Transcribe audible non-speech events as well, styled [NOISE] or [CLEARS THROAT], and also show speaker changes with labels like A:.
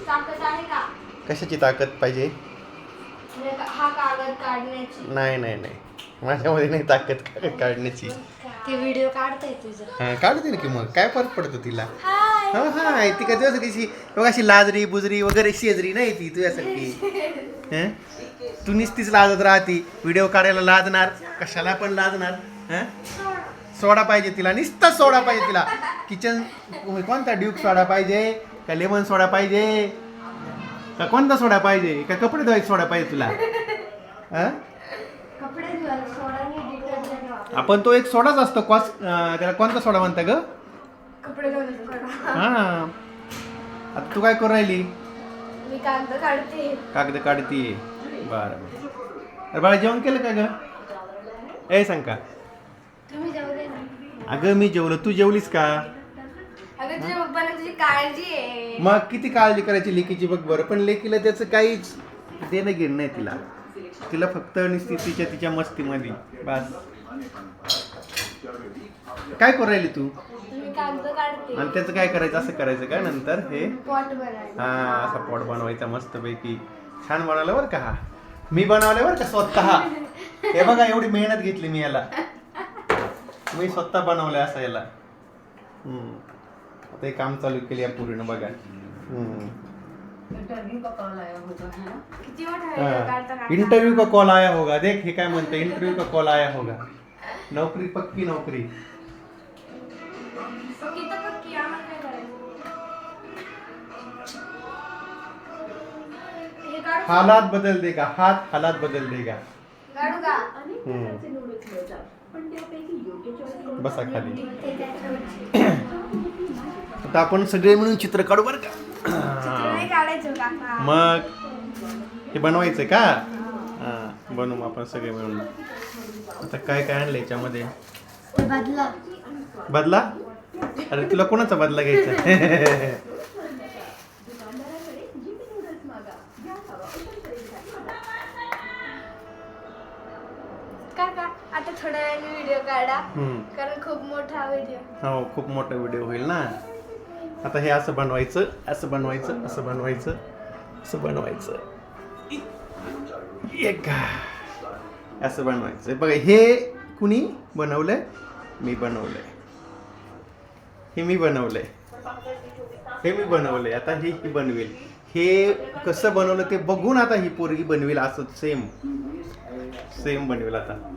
A: ताकद आहे का?
B: कशाची ताकद पाहिजे?
A: म्हणजे का- हा कागद काढण्याची.
B: नाही नाही नाही. माझ्यामध्ये नाही ताकद का- काढण्याची.
A: ते व्हिडिओ काढताय तुझं.
B: हा काढते ना की मग. काय फरक पडतो तिला?
A: हाय.
B: हा हा ती का तुझ्यासारखी अशी बघ अशी लाजरी बुजरी वगैरे शेजरी नाही ती तुझ्यासारखी. हं? तू नुसतीच लाजत राहती. व्हिडिओ काढायला लाजणार. कशाला पण लाजणार. हं? सोडा पाहिजे तिला. नुसता सोडा पाहिजे तिला. किचन कोणता ड्यूक सोडा पाहिजे? का लेमन सोडा पाहिजे? का कोणता सोडा पाहिजे? का कपडे धुवायचा सोडा पाहिजे तुला? [LAUGHS] हं? आपण तो एक सोडाच असतो कॉस अं, त्याला कोणता सोडा म्हणता ग?
A: कपडे सोडा.
B: हा. आता तू काय करू राहिली?
A: मी कागद काढते.
B: कागद काढतीये बरं अरे बाळा जेवण केलं का ग? ए सांग का
A: तुम्ही ना?
B: अगं मी जेवलो. तू जेवलीस का?
A: अगं तुझ्या तुझी काळजी आहे.
B: मग किती काळजी करायची लेकीची बघ बरं. पण लेकीला त्याचं काहीच देणं घेणं नाही तिला. तिला फक्त नुसती तिच्या तिच्या मस्तीमध्ये. बस. काय करू राहिली तू? आणि त्याचं काय करायचं? असं करायचं का नंतर? हे? हा असा पॉट बनवायचा मस्तपैकी. छान बनवलं बरं का? हा मी बनवलं बरं का स्वतः? हे बघा एवढी मेहनत घेतली मी याला. मी स्वतः बनवलंय असं याला. आता हे काम चालू केले या पूर्ण बघा.
A: किती काढता काढता.
B: इंटरव्यू का कॉल आया होगा? देख हे काय म्हणतं इंटरव्यू का कॉल आया होगा? नोकरी पक्की नोकरी.
A: पक्की तर पक्की आम्हाला काय करायचं? हे काढू
B: हालात बदल देगा हात हालात बदल देगा
A: काढू का?
B: हम्म. बसा खाली.
A: ते त्याच्यावरची. [CLEARS THROAT]
B: आता आपण सगळे मिळून चित्र काढू बरं का? मग? हे बनवायचं का? हा. बनवू आपण सगळे मिळून. आता काय काय आणलं याच्यामध्ये?
A: बदला.
B: बदला? अरे तुला कोणाचा बदला घ्यायचा?
A: काका आता थोड्या वेळाने व्हिडिओ काढा.
B: हम्म.
A: कारण खूप मोठा व्हिडिओ.
B: हो खूप मोठा व्हिडिओ होईल ना? आता हे असं बनवायचं असं बनवायचं असं बनवायचं असं बनवायचं. एक असं बनवायचं. बघा हे कुणी बनवलंय? मी बनवलंय. हे मी बनवलंय. हे मी बनवलंय. आता हे ही बनवेल. हे कसं बनवलं ते बघून आता ही पोरगी बनवेल असं सेम सेम बनवेल आता.